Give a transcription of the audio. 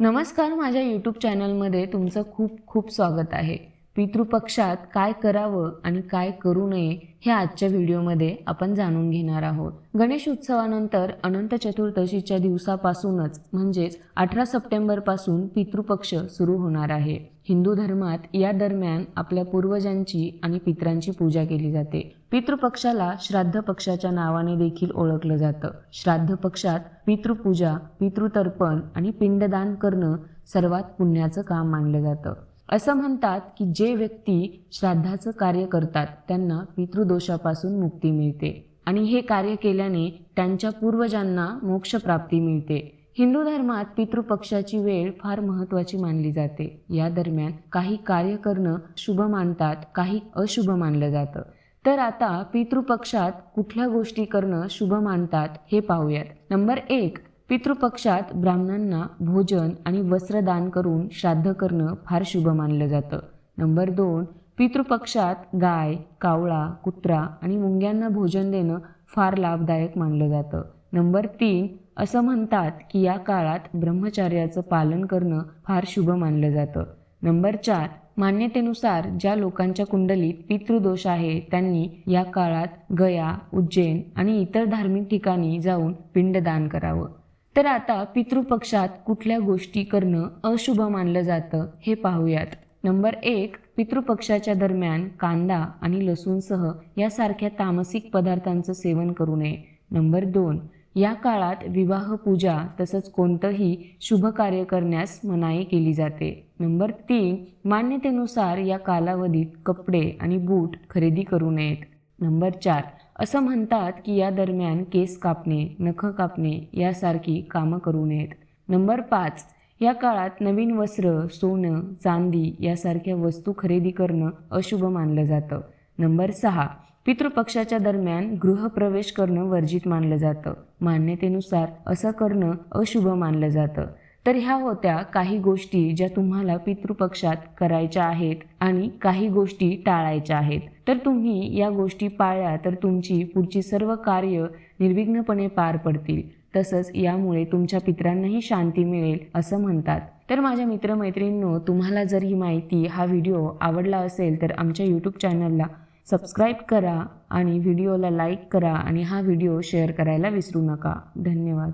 नमस्कार माझ्या यूट्यूब चॅनलमध्ये तुमचं खूप खूप स्वागत आहे. पितृपक्षात काय करावं आणि काय करू नये हे आजच्या व्हिडिओमध्ये आपण जाणून घेणार आहोत. गणेश उत्सवानंतर अनंत चतुर्दशीच्या दिवसापासूनच म्हणजेच अठरा सप्टेंबरपासून पितृपक्ष सुरू होणार आहे. हिंदू धर्मात या दरम्यान आपल्या पूर्वजांची आणि पित्रांची पूजा केली जाते. पितृपक्षाला श्राद्ध पक्षाच्या नावाने देखील ओळखलं जातं. श्राद्ध पक्षात पितृपूजा पितृतर्पण आणि पिंडदान करणं सर्वात पुण्याचं काम मानलं जातं. असं म्हणतात की जे व्यक्ती श्राद्धाचं कार्य करतात त्यांना पितृदोषापासून मुक्ती मिळते. आणि हे कार्य केल्याने त्यांच्या पूर्वजांना मोक्षप्राप्ती मिळते. हिंदू धर्मात पितृपक्षाची वेळ फार महत्त्वाची मानली जाते. या दरम्यान काही कार्य करणं शुभ मानतात काही अशुभ मानलं जातं. तर आता पितृपक्षात कुठल्या गोष्टी करणं शुभ मानतात हे पाहूयात. नंबर एक पितृपक्षात ब्राह्मणांना भोजन आणि वस्त्रदान करून श्राद्ध करणं फार शुभ मानलं जातं. नंबर दोन पितृपक्षात गाय कावळा कुत्रा आणि मुंग्यांना भोजन देणं फार लाभदायक मानलं जातं. नंबर तीन असं म्हणतात की या काळात ब्रह्मचार्याचं पालन करणं फार शुभ मानलं जातं. नंबर चार मान्यतेनुसार ज्या लोकांच्या कुंडलीत पितृदोष आहे त्यांनी या काळात गया उज्जैन आणि इतर धार्मिक ठिकाणी जाऊन पिंडदान करावं. तर आता पितृपक्षात कुठल्या गोष्टी करणं अशुभ मानलं जातं हे पाहूयात. नंबर एक पितृपक्षाच्या दरम्यान कांदा आणि लसूणसह यासारख्या तामसिक पदार्थांचं सेवन करू नये. नंबर दोन या काळात विवाह पूजा तसंच कोणतंही शुभ कार्य करण्यास मनाई केली जाते. नंबर तीन मान्यतेनुसार या कालावधीत कपडे आणि बूट खरेदी करू नयेत. नंबर चार असं म्हणतात की या दरम्यान केस कापणे नख कापणे यासारखी कामं करू नयेत. नंबर पाच या काळात नवीन वस्त्र सोनं चांदी यासारख्या वस्तू खरेदी करणं अशुभ मानलं जातं. नंबर सहा पितृपक्षाच्या दरम्यान गृहप्रवेश करणं वर्जित मानलं जातं. मान्यतेनुसार असं करणं अशुभ मानलं जातं. तर ह्या होत्या काही गोष्टी ज्या तुम्हाला पितृपक्षात करायच्या आहेत आणि काही गोष्टी टाळायच्या आहेत. तर तुम्ही या गोष्टी पाळल्या तर तुमची पुढची सर्व कार्य निर्विघ्नपणे पार पडतील. तसंच यामुळे तुमच्या पित्रांनाही शांती मिळेल असं म्हणतात. तर माझ्या मित्रमैत्रिणींनो तुम्हाला जर ही माहिती हा व्हिडिओ आवडला असेल तर आमच्या यूट्यूब चॅनलला सबस्क्राईब करा आणि व्हिडिओला लाईक करा आणि हा व्हिडिओ शेअर करायला विसरू नका. धन्यवाद.